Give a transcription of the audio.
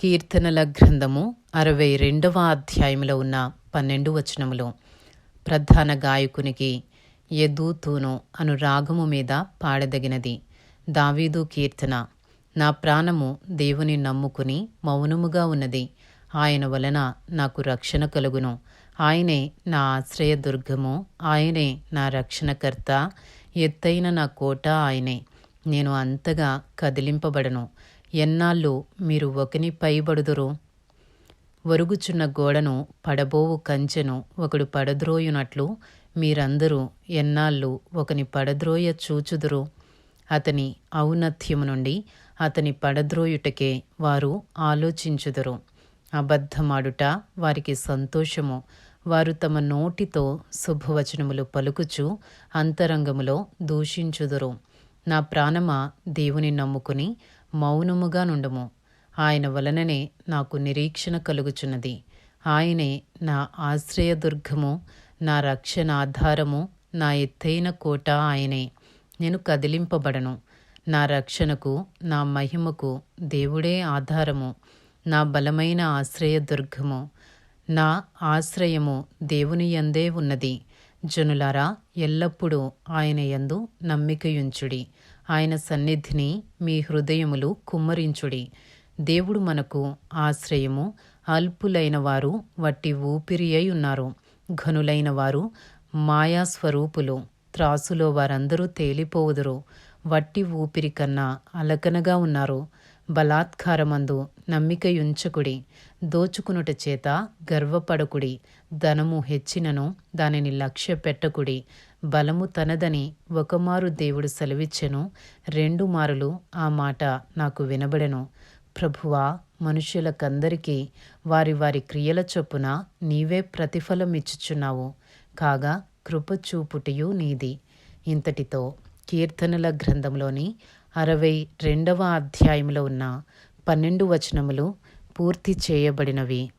కీర్తనల గ్రంథము అరవై రెండవ అధ్యాయంలో ఉన్న పన్నెండు వచనములు. ప్రధాన గాయకునికి యదూతూను అను రాగము మీద పాడదగినది. దావీదు కీర్తన నా ప్రాణము దేవుని నమ్ముకుని మౌనముగా ఉన్నది. ఆయన వలన నాకు రక్షణ కలుగును. ఆయనే నా ఆశ్రయ దుర్గము ఆయనే నా రక్షణకర్త ఎత్తైన నా కోట ఆయనే. నేను అంతగా కదిలింపబడను. ఎన్నాళ్ళు మీరు ఒకని పైబడుదురు? ఒరుగుచున్న గోడను పడబోవు కంచెను ఒకడు పడద్రోయునట్లు మీరందరూ ఎన్నాళ్ళు ఒకని పడద్రోయ చూచుదురు? అతని ఔన్నత్యము నుండి అతని పడద్రోయుటకే వారు ఆలోచించుదురు. అబద్ధమాడుట వారికి సంతోషము. వారు తమ నోటితో శుభవచనములు పలుకుచు అంతరంగములో దూషించుదురు. నా ప్రాణమా దేవుని నమ్ముకుని మౌనముగా నుండము. ఆయన వలననే నాకు నిరీక్షణ కలుగుచున్నది. ఆయనే నా ఆశ్రయదుర్గము నా రక్షణ ఆధారము నా ఎత్తైన కోట ఆయనే. నేను కదిలింపబడను. నా రక్షణకు నా మహిమకు దేవుడే ఆధారము. నా బలమైన ఆశ్రయదుర్గము నా ఆశ్రయము దేవుని యందే ఉన్నది. జనులారా ఎల్లప్పుడూ ఆయన యందు నమ్మికయుంచుడి. ఆయన సన్నిధిని మీ హృదయములు కుమ్మరించుడి. దేవుడు మనకు ఆశ్రయము అల్పులైన వారు వట్టి ఊపిరి అయి ఉన్నారు ఘనులైన వారు మాయాస్వరూపులు త్రాసులో వారందరూ తేలిపోవుదురు. వట్టి ఊపిరి కన్నా అలకనగా ఉన్నారు. బలాత్కారమందు నమ్మికయుంచకుడి దోచుకునుట చేత గర్వపడకుడి ధనము హెచ్చినను దానిని లక్ష్య పెట్టకుడి బలము తనదని ఒకమారు దేవుడు సెలవిచ్చెను రెండు మారులు ఆ మాట నాకు వినబడెను. ప్రభువా మనుష్యులకందరికీ వారి వారి క్రియల చొప్పున నీవే ప్రతిఫలం ఇచ్చుచున్నావు కాగా కృపచూపుటియు నీది. ఇంతటితో కీర్తనల గ్రంథంలోని అరవై రెండవ అధ్యాయంలో ఉన్న పన్నెండు వచనములు పూర్తి చేయబడినవి.